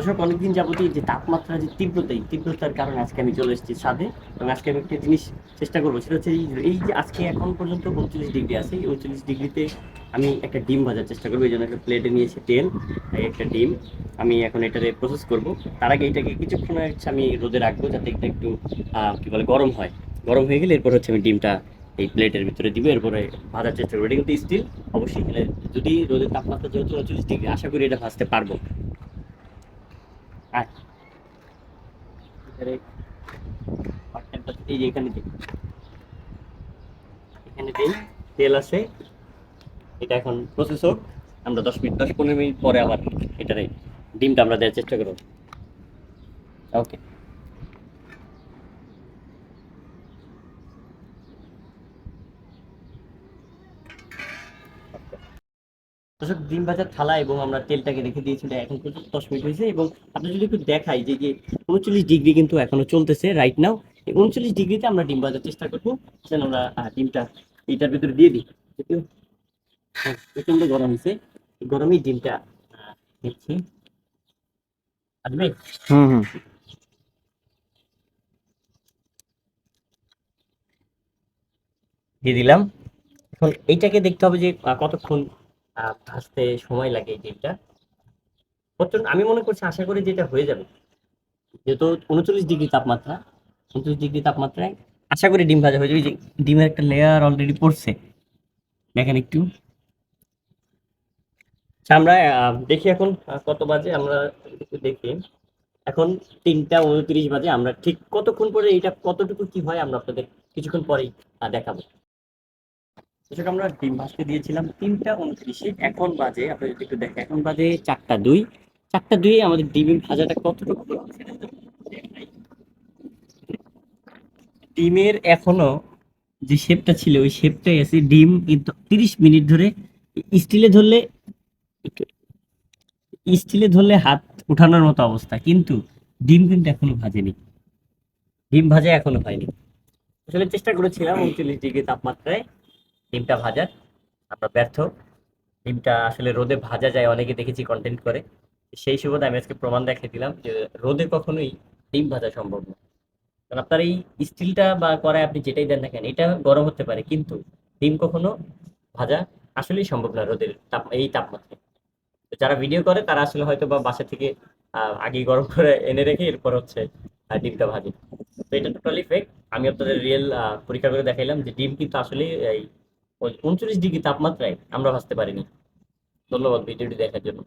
দর্শক, অনেকদিন যাবতই যে তাপমাত্রা যে তীব্রতা, এই তীব্রতার কারণে আজকে আমি চলে এসেছি ছাদে এবং আজকে আমি একটা জিনিস চেষ্টা করব, সেটা হচ্ছে এই যে আজকে এখন পর্যন্ত উনচল্লিশ ডিগ্রি আছে, এই উনচল্লিশ ডিগ্রিতে আমি একটা ডিম ভাজার চেষ্টা করব, এই জন্য একটা প্লেটে নিয়েছি তেল একটা ডিম। আমি এখন এটাতে প্রসেস করব। তার আগে এটাকে কিছুক্ষণ আমি রোদে রাখব যাতে এটা একটু কি বলে, গরম হয়। গরম হয়ে গেলে এরপর হচ্ছে আমি ডিমটা এই প্লেটের ভিতরে দিব, এরপরে ভাজার চেষ্টা করব। এটা কিন্তু স্টিল অবশ্যই যদি রোদের তাপমাত্রা যেহেতু উনচল্লিশ ডিগ্রি, আশা করি এটা ভাজতে পারব। Temper এই যে এখানে দিই। এখানে দিই, তেল আছে। এটা এখন প্রসেস হোক আমরা দশ মিনিট, দশ পনেরো মিনিট পরে আবার এটারে ডিমটা আমরা দেওয়ার চেষ্টা করব। ওকে। দর্শক ডিম ভাজার থালা এবং আমরা তেলটাকে রেখে দিয়েছি এখন পর্যন্ত দশ মিনিট হয়েছে এবং আপনি যদি একটু দেখাই যে যে উনচল্লিশ ডিগ্রি কিন্তু এখনও চলতেছে রাইট নাও উনচল্লিশ ডিগ্রিতে আমরা ডিম ভাজার চেষ্টা করব। যেন আমরা ডিমটা এইটার ভিতরে দিয়ে দিই। হ্যাঁ, প্রচণ্ড গরম হয়েছে। গরমেই ডিমটা দিচ্ছি আসবে? হুম হুম। দিয়ে দিলাম। এখন এইটাকে দেখতে হবে যে কতক্ষণ ভাজতে সময় লাগে এই ডিমটা প্রচণ্ড আমি মনে করছি আশা করি যেটা হয়ে যাবে। যেহেতু উনচল্লিশ ডিগ্রি তাপমাত্রা উনচল্লিশ ডিগ্রি তাপমাত্রায় আশা করি ডিম ভাজা হয়ে যাবে। ডিমের একটা লেয়ার অলরেডি পড়ছে। দেখেন একটু। আচ্ছা, আমরা দেখি এখন কত বাজে আমরা দেখি। এখন তিনটা উনত্রিশ বাজে আমরা ঠিক কতক্ষণ পরে এটা কতটুকু কি হয় আমরা আপনাদের কিছুক্ষণ পরেই দেখাবো। দর্শক আমরা ডিম ভাজতে দিয়েছিলাম তিনটা উনত্রিশে। এখন বাজে আপনি যদি একটু দেখেন। এখন বাজে চারটা দুই। চারটা দুই আমাদের ডিম ভাজাটা কতটুকু সেটা। ডিমের এখনও যে শেপটা ছিল, ওই শেপটাই আছে। ডিম কিন্তু তিরিশ মিনিট ধরে স্টিলে ধরলে স্টিলে ধরলে হাত উঠানোর মতো অবস্থা। কিন্তু ডিম কিন্তু এখনও ভাজেনি। ডিম ভাজা এখনও হয়নি। আসলে চেষ্টা করেছিলাম উনচল্লিশ ডিগ্রি তাপমাত্রায়। ডিমটা ভাজার আমরা ব্যর্থ। ডিমটা আসলে রোদে ভাজা যায়, অনেকে দেখেছি কন্টেন্ট করে। সেই সুবাদে আমি আজকে প্রমাণ দেখিয়ে দিলাম যে রোদে কখনোই ডিম ভাজা সম্ভব না। কারণ আপনার এই স্টিলটা বা করায় আপনি যেটাই দেন না কেন, এটা গরম হতে পারে, কিন্তু ডিম কখনো ভাজা আসলেই সম্ভব না রোদের তাপ, এই তাপমাত্রায়। তো যারা ভিডিও করে, তারা আসলে হয়তো বা বাসা থেকে আগে গরম করে এনে রেখে এরপর হচ্ছে ডিমটা ভাজে। তো এটা টোটালি ফেক আমি আপনাদের রিয়েল পরীক্ষা করে দেখাইলাম যে ডিম কিন্তু আসলে এই উনচল্লিশ ডিগ্রি তাপমাত্রায় আমরা ভাসতে পারিনি। ধন্যবাদ ভিডিওটি দেখার জন্য।